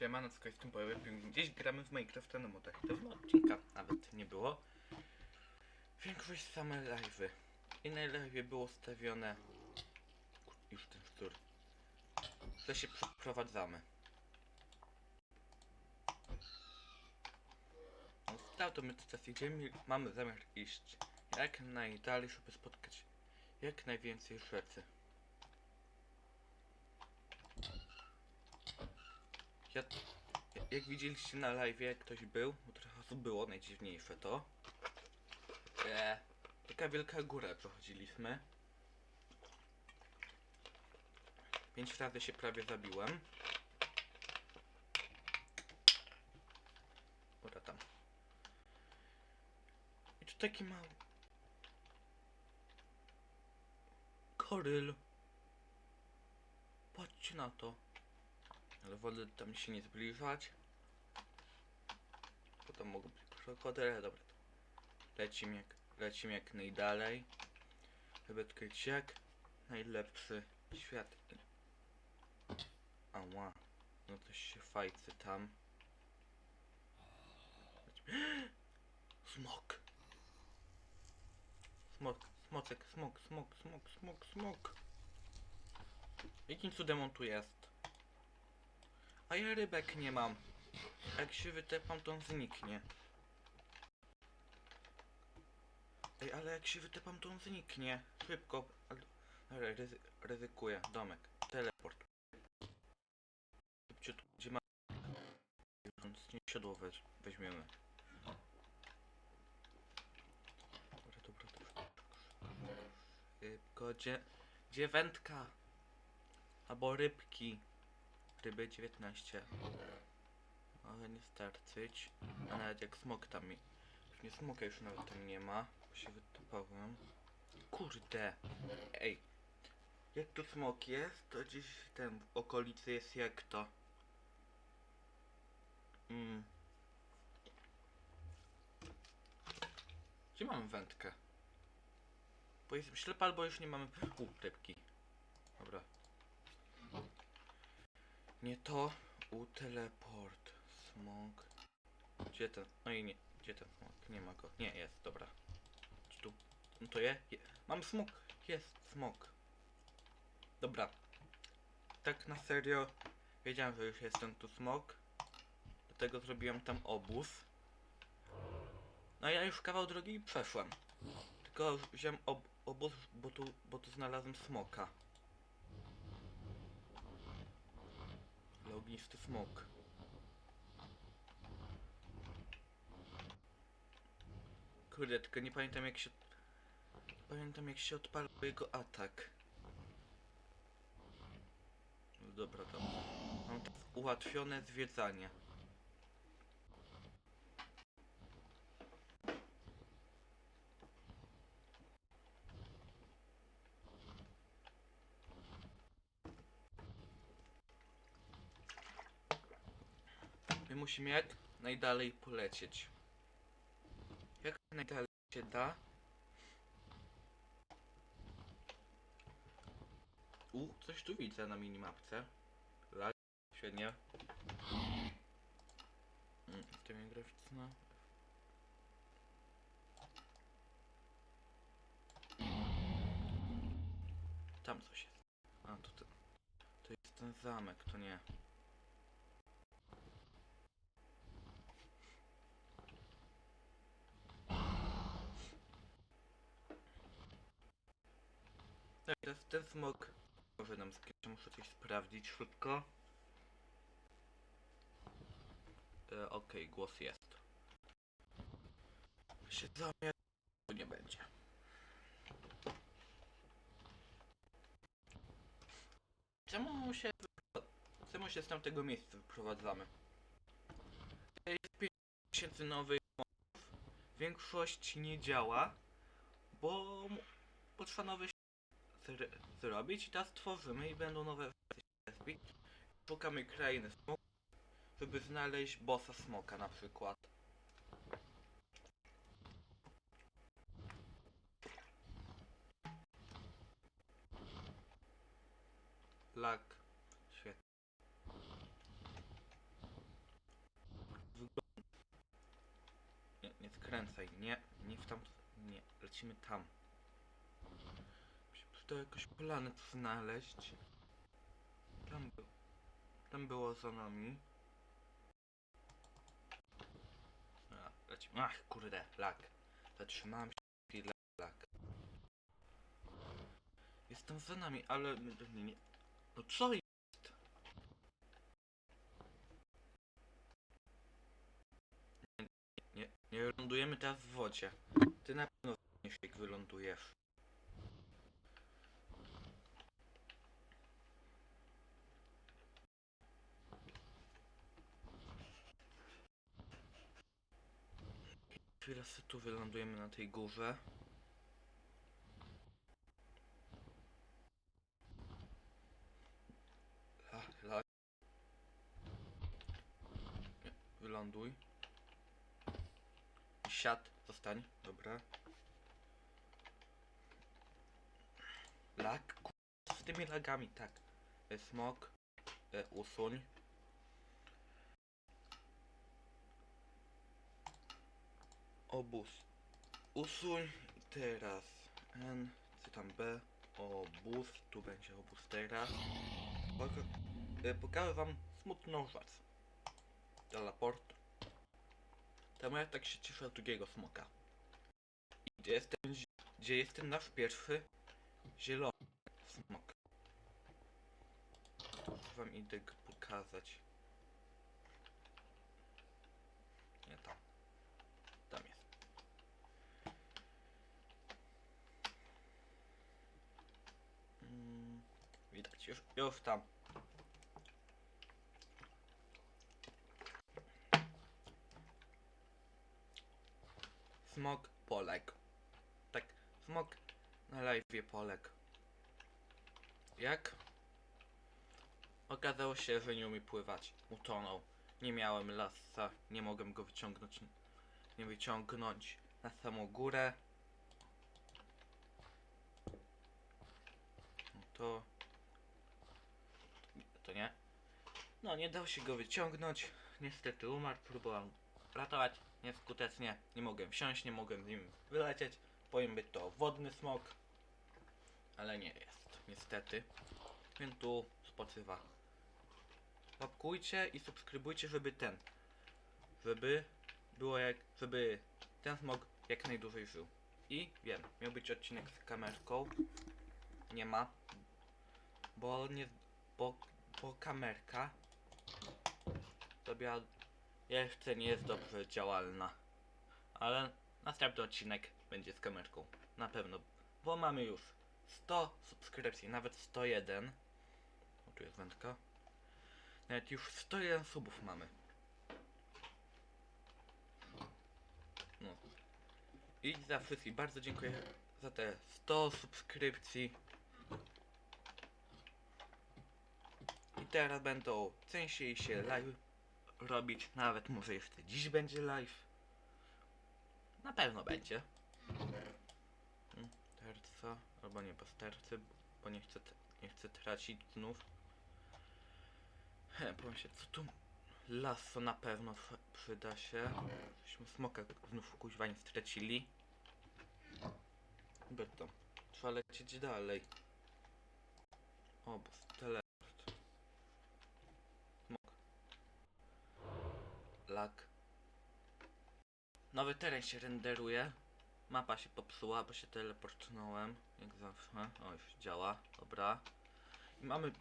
Siema, na tym pojawił Gdzieś gramy w Minecrafta na modach. Dawno odcinka nawet nie było. Większość same live'y. I na live'ie było stawione... Już ten wtór. To się przeprowadzamy. Stał to my teraz idziemy. Mamy zamiar iść jak najdalej, żeby spotkać jak najwięcej rzeczy. Ja, jak widzieliście na live, jak ktoś był, bo trochę osób było, najdziwniejsze to. E, taka wielka góra przechodziliśmy. Pięć razy się prawie zabiłem. Dobra tam. I tu taki mały. Koryl. Patrzcie na to. Ale wolę tam się nie zbliżać. Bo tam mogą być krokodyle, dobra. Lecimy jak, lecimy jak najdalej. Żeby odkryć jak najlepszy świat. Ała. No to się fajcy tam. Smok. Smok, smocek, smok, smok, smok, smok, smok. Jakim cudem on tu jest? A ja rybek nie mam. Jak się wytepam, to on zniknie. Ej, ale jak się wytepam, to on zniknie. Szybko. Ryzy ryzykuję. Domek. Teleport. Szybciutko, gdzie ma... Nie siodło weź weźmiemy. Dobra, dobra, dobra. Szybko, gdzie... Gdzie wędka? Albo rybki. Ryby 19. Ale nie starczyć. A nawet jak smok tam mi. Nie smoka już nawet tam nie ma. Bo się wytopałem. Kurde. Ej. Jak tu smok jest, to gdzieś ten w okolicy jest jak to. Mm. Gdzie mamy wędkę? Bo jestem ślepa, albo już nie mamy... U, rybki. Dobra. Nie to. U, teleport. Smok. Gdzie ten? No i nie. Gdzie ten smok? Nie ma go. Nie, jest, dobra. Czy tu? No to je? je. Mam smok. Jest smok. Dobra. Tak na serio. Wiedziałem, że już jest ten tu smok. Dlatego zrobiłem tam obóz. No ja już kawał drogi przeszłem. Tylko wziąłem ob obóz, bo tu, bo tu znalazłem smoka. Ale ognisty smok. Kurde, tylko nie pamiętam jak się... Pamiętam jak się odpalał jego atak. No dobra, to mam ułatwione zwiedzanie. My musimy jak najdalej polecieć. Jak najdalej się da. U, coś tu widzę na minimapce. Lag, świetnie. Mm, Ustawienie graficzne. Tam coś jest. A, to, to, jest ten zamek, to nie. Tak, ten, smok może nam skryć, muszę coś sprawdzić szybko. E, Okej, głos jest. Się zamiar... to nie będzie. Czemu się... Czemu się z tamtego miejsca wyprowadzamy? Jest 5000 nowych modów. Większość nie działa, bo zr- zrobić i teraz stworzymy i będą nowe wersje Szukamy krainy smoka, żeby znaleźć bossa smoka na przykład. Lak. Świetnie. Wygląda. Nie, nie skręcaj. Nie, nie w tam. Nie, lecimy tam. To jakoś planet znaleźć. Tam był, tam było za nami. A, lecimy, ach kurde, lak. Zatrzymałem się, chwilę, lak. Jestem za nami, ale nie, nie, no co jest? Nie, nie lądujemy teraz w wodzie. Ty na pewno nie jak wylądujesz. Chwilę sobie tu wylądujemy na tej górze. La, la. Nie, Wyląduj. Siad, zostań, dobra. Co z tymi lagami? Tak. E, Smok. E, usuń. Obóz. Usuń. Teraz. N. Co tam B? Obóz. Tu będzie obóz teraz. Poka e, pokażę wam smutną rzecz. Teleport. Tam ja tak się cieszę od drugiego smoka. Gdzie jest ten, zi- gdzie jest ten nasz pierwszy zielony smok? Wam idę pokazać. Nie. Tam jest. Mm, widać, już, już tam. Smok poległ. Tak, smok na live poległ. Jak? Okazało się, że nie umie pływać. Utonął. Nie miałem lasa, nie mogłem go wyciągnąć. Nie wyciągnąć na samą górę. No to... To nie. No, nie dało się go wyciągnąć. Niestety umarł, próbowałem ratować nieskutecznie. Nie mogłem wsiąść, nie mogłem z nim wylecieć. Powinien być to wodny smok, ale nie jest, niestety. Więc tu spoczywa. Łapkujcie i subskrybujcie, żeby ten, żeby było jak, żeby ten smok jak najdłużej żył. I wiem, miał być odcinek z kamerką. Nie ma, bo nie, bo, bo kamerka zrobiła jeszcze nie jest dobrze działalna. Ale następny odcinek będzie z kamerką. Na pewno. Bo mamy już 100 subskrypcji, nawet 101. O, tu jest wędka. Nawet już 101 subów mamy. No. I za wszystkich bardzo dziękuję za te 100 subskrypcji. Teraz będą częściej się live robić. Nawet może jeszcze dziś będzie live. Na pewno będzie. Mm, Terca, albo nie bez tercy, bo nie chcę, nie chcę tracić znów. He, powiem się, co tu... Lasso na pewno przyda się. Żeśmy smoka znów kuźwa nie stracili. Berto, trzeba lecieć dalej. Obóz, teleport. Smok. Lag. Nowy teren się renderuje. Mapa się popsuła, bo się teleportnąłem. Jak zawsze. O, już działa. Dobra. I mamy...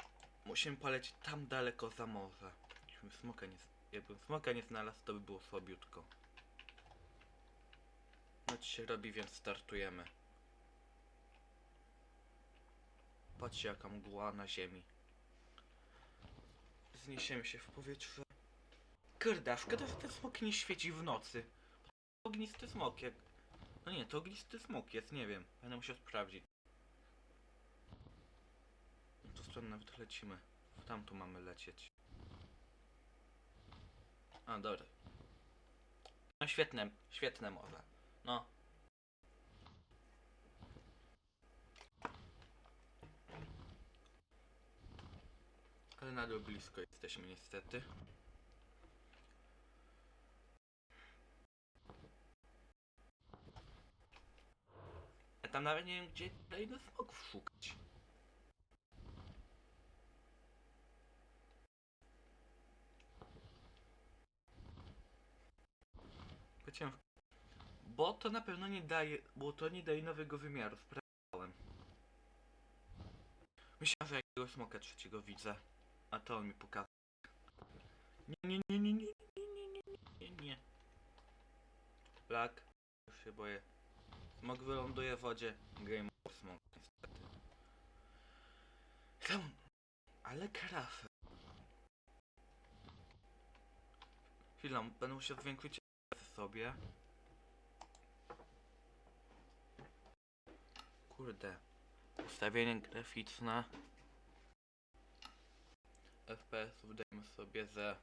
Musimy polecieć tam daleko za morze. Jakbym smoka nie... Jakbym smoka nie znalazł, to by było słabiutko. Noc się robi, więc startujemy. Patrzcie jaka mgła na ziemi. Zniesiemy się w powietrze. Kurde, szkoda, że ten smok nie świeci w nocy. Ognisty smok, jak... No nie, to ognisty smok jest, nie wiem. Będę musiał sprawdzić. W tą stronę nawet lecimy. W tamtu mamy lecieć. A, dobra. No świetne, świetne morze. No. Ale nadal blisko jesteśmy niestety. Tam nawet nie wiem, gdzie kolejny smoków szukać. Powiedziałem, bo to na pewno nie daje, bo to nie daje nowego wymiaru, sprawdzałem. Myślałem, że jakiegoś smoka trzeciego widzę, a to on mi pokazał. Nie, nie, nie, nie, nie, nie, nie, nie, nie, nie. Już się boję. Smok wyląduje w wodzie. Game over smok, niestety. Tam, ale krafę. Chwilę, będę musiał zwiększyć sobie. Kurde. Ustawienie graficzne. FPS wydajmy sobie ze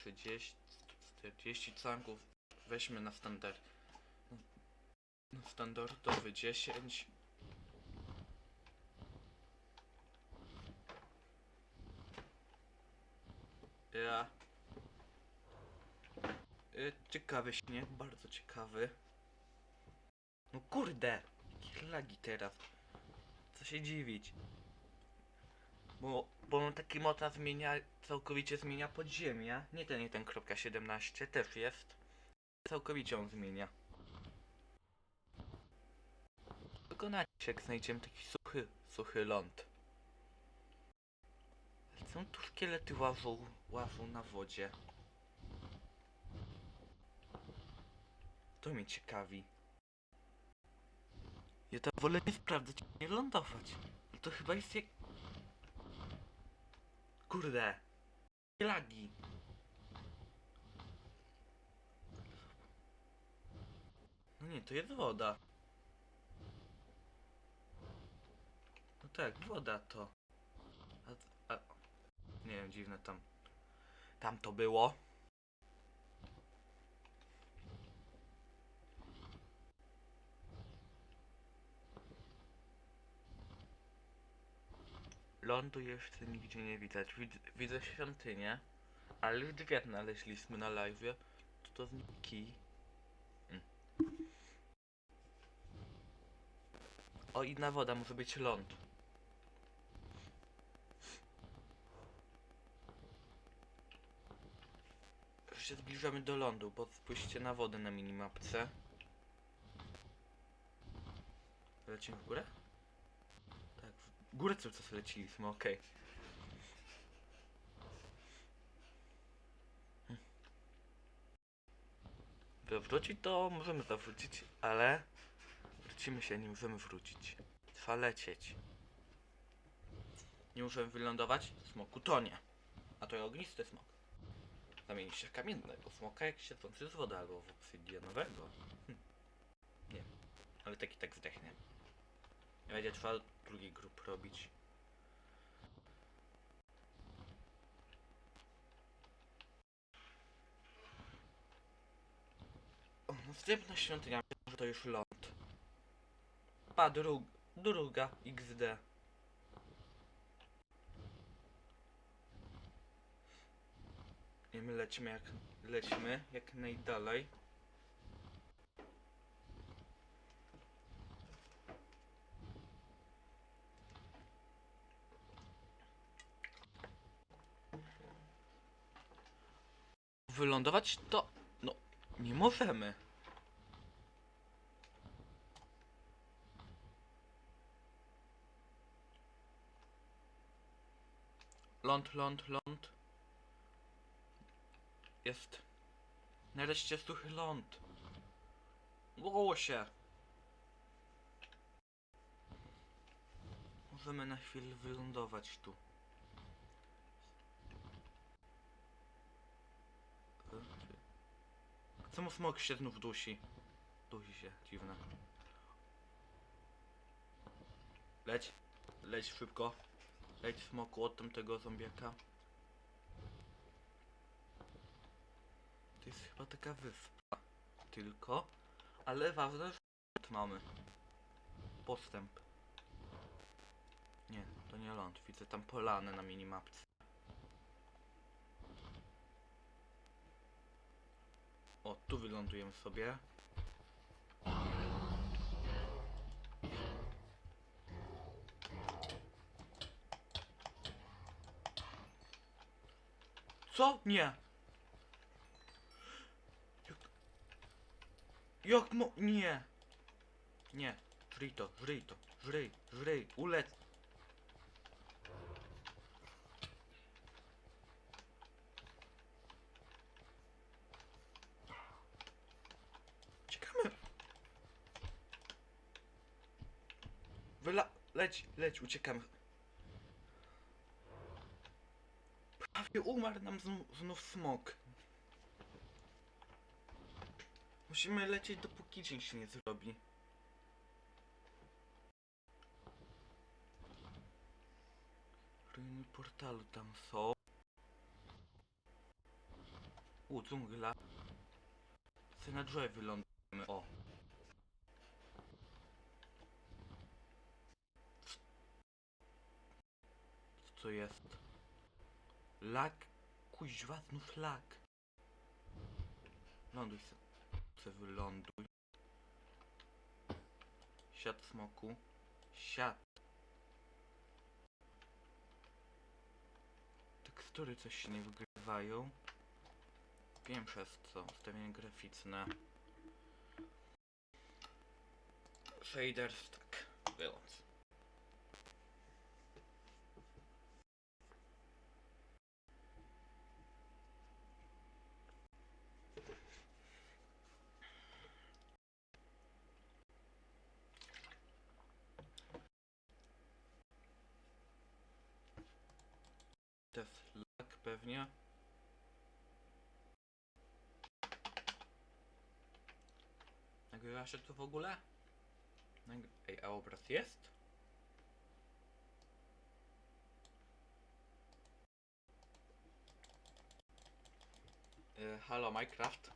30, 40 całków. Weźmy na standard. Standardowy 10. Ja. Y, Ciekawy śnieg, bardzo ciekawy. No kurde! Jakie lagi teraz. Co się dziwić. Bo, bo taki mota zmienia, całkowicie zmienia podziemia. Nie ten, nie ten kropka 17, też jest. Całkowicie on zmienia. Wykonajcie, jak znajdziemy taki suchy, suchy ląd. Ale co tu szkielety łażą, łażą na wodzie? To mnie ciekawi. Ja to wolę nie sprawdzać, nie lądować. To chyba jest jak... Kurde. Lagi. No nie, to jest woda. Tak, woda to. A, a, nie wiem, dziwne tam. Tam to było. Lądu jeszcze nigdzie nie widać. Widzę, widzę świątynię, ale już dwie znaleźliśmy na live. To to zniki. Mm. O, inna woda, może być ląd. Się zbliżamy do lądu, bo spójrzcie na wodę na minimapce. Lecimy w górę? Tak, w górę cały czas leciliśmy, okej. Hm. By wrócić to możemy zawrócić, ale wrócimy się, nie możemy wrócić. Trzeba lecieć. Nie możemy wylądować, smok utonie. A to jest ognisty smok. Zamieni się w kamiennego smoka, jak się z wody albo w obsydianowego. Hm. Nie, ale taki tak zdechnie. Nie będzie trzeba drugi grup robić. O, następna świątynia, że to już ląd. Pa, drug, druga XD. I my lecimy jak lecimy jak najdalej. Wylądować to no nie możemy. Ląd, ląd, ląd. Jest. Nareszcie suchy ląd. Łosie. Możemy na chwilę wylądować tu. Czemu smok się znów dusi? Dusi się, dziwne. Leć. Leć szybko. Leć smoku od tamtego zombiaka. To jest chyba taka wyspa. Tylko. Ale ważne, że mamy. Postęp. Nie, to nie ląd. Widzę tam polane na minimapce. O, tu wylądujemy sobie. Co? Nie. Jak mo... Nie. Nie. Żryj to, żryj to. Żryj, żryj. Ulec. Uciekamy. Wyla... Leć, leć, uciekamy. Prawie umarł nam znów, znów smok. Musimy lecieć dopóki dzień się nie zrobi. Ruiny portalu tam są. U, dżungla. Chcę na drzewie wylądujemy. O. Co to jest? Lak? Kuźwa, znów lak. Ląduj se. Se wyląduj. Siad smoku. Siad. Tekstury coś się nie wygrywają. Wiem przez co. Ustawienie graficzne. Shaders, tak. Wyłącz. To jest lak pewnie. Nagrywa się to w ogóle? Ej, a obraz jest? Yy, halo Minecraft.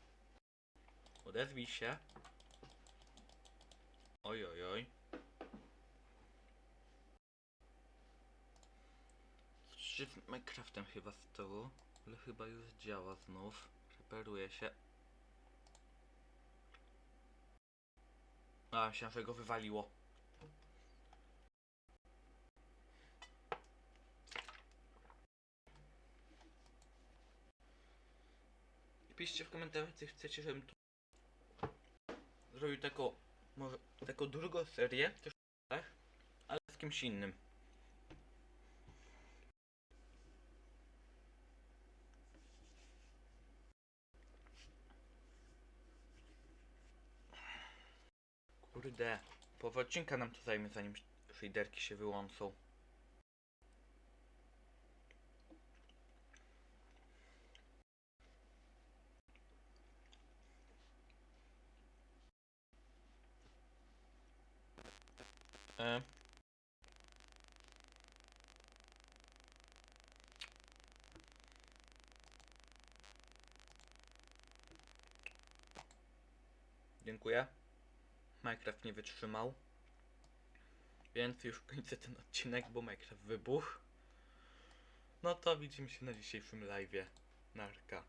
Odezwij się. Oj, oj, oj. Z Minecraftem chyba stało, ale chyba już działa znów. Reperuje się. A, myślałem, że go wywaliło. Piszcie w komentarzach, czy chcecie, żebym tu zrobił taką, może taką drugą serię, też tak, ale z kimś innym. Kurde, połowa odcinka nam to zajmie zanim shaderki się wyłączą. E. Dziękuję. Minecraft nie wytrzymał. Więc już kończę ten odcinek, bo Minecraft wybuchł. No to widzimy się na dzisiejszym live'ie. Narka.